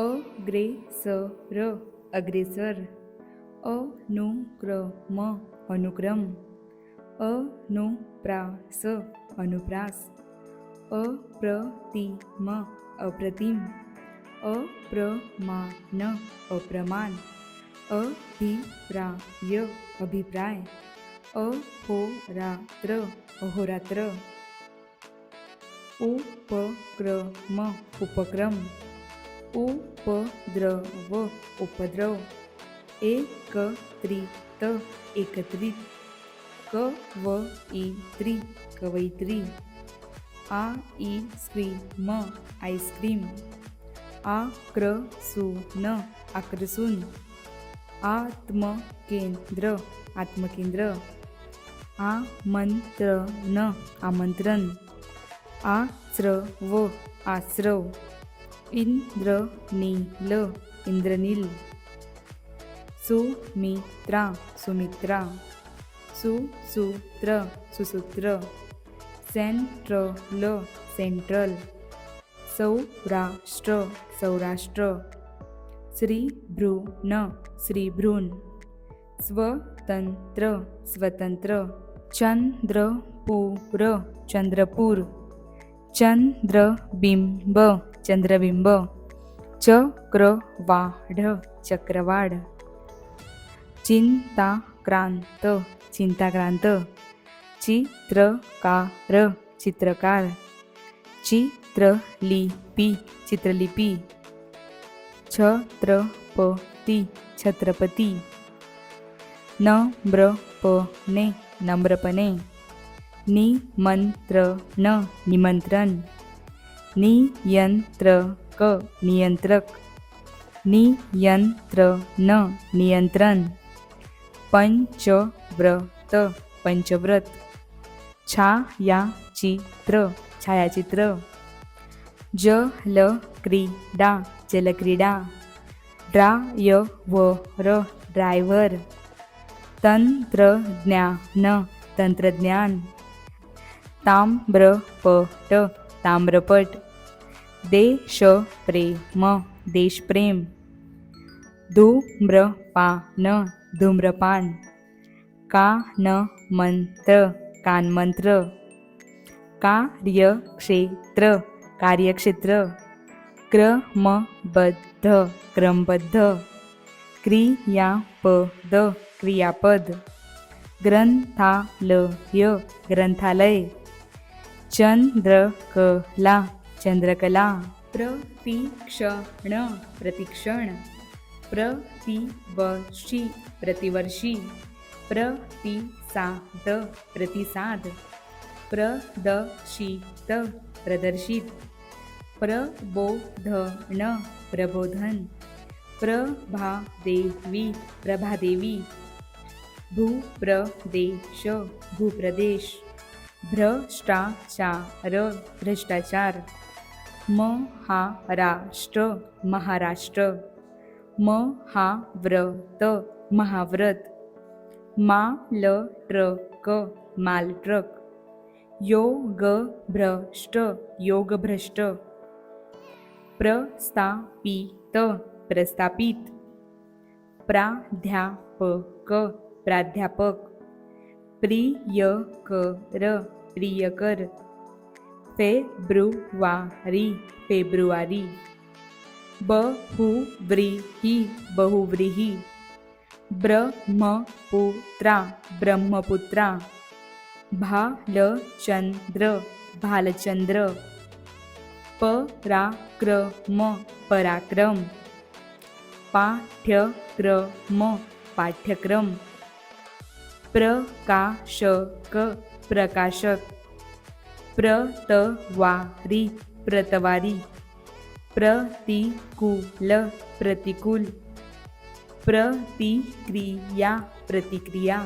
અગ્રેસર અગ્રેસર. અનુક્રમ અનુક્રમ. અનુપ્રાસ અનુપ્રાસ. અપ્રતિમ અપ્રતિમ. અપ્રમાન અપ્રમાન અભિપ્રાય અભિપ્રાય. અહોરાત્ર અહોરાત્ર. ઉપક્રમ ઉપક્રમ. उपद्रव उपद्रव. एकत्रित एकत्रित. कवयित्री कवयित्री. Ice cream ice cream. आक्रसून आक्रसून. आत्मकेंद्र आत्मकेंद्र. आमंत्रण आमंत्रण. आश्रव आश्रव इंद्रनील इंद्रनील. सुमित्रा सुमित्रा. सुसूत्र सुसूत्र. Central central. सौराष्ट्र सौराष्ट्र. श्रीभ्रूण श्रीभ्रूण. स्वतंत्र स्वतंत्र. चंद्रपूर चंद्रपूर. चंद्रबिंब. चंद्रबिंब चक्रवाढ चक्रवाढ चिंताक्रांत चिंताक्रांत चित्रकार चित्रकार चित्रलिपी चित्रलिपी छत्रपती छत्रपती नम्रपणे नम्रपणे निमंत्रण निमंत्रण नियंत्रक नियंत्रक. नियंत्रण नियंत्रण. पंचव्रत पंचव्रत. छायाचित्र छायाचित्र. जलक्रीडा जलक्रीडा. Driver driver. तंत्रज्ञान तंत्रज्ञान. ताम्रपट ताम्रपट. देश प्रेम देशप्रेम. धूम्रपान धूम्रपान. कानमंत्र कानमंत्र. कार्यक्षेत्र कार्यक्षेत्र. क्रमबद्ध क्रमबद्ध. क्रियापद क्रियापद. ग्रंथालय ग्रंथालय. चंद्रकला चंद्रकला प्रतीक्षण प्रतीक्षण प्रतिवर्षी प्रतिवर्षी प्रतिसाद प्रतिसाद प्रदर्शित प्रदर्शित प्रबोधन प्रबोधन प्रभादेवी प्रभादेवी भूप्रदेश भूप्रदेश। भ्रष्टाचार भ्रष्टाचार महाराष्ट्र महाराष्ट्र। महाव्रत महाव्रत। मालट्रक योग योगभ्रष्ट योगभ्रष्ट। प्रस्थापित प्रस्थापित। प्राध्यापक प्राध्यापक। प्रियकर प्रियकर। फेब्रुवारी फेब्रुवारी। बहुव्रीही बहुव्रीही। ब्रह्मपुत्रा ब्रह्मपुत्रा। भालचंद्र भालचंद्र। पराक्रम पराक्रम। पाठ्यक्रम पाठ्यक्रम। प्रकाशक प्रकाशक प्रतवारी प्रतवारी प्रतिकूल प्रतिकूल प्रतिक्रिया प्रतिक्रिया।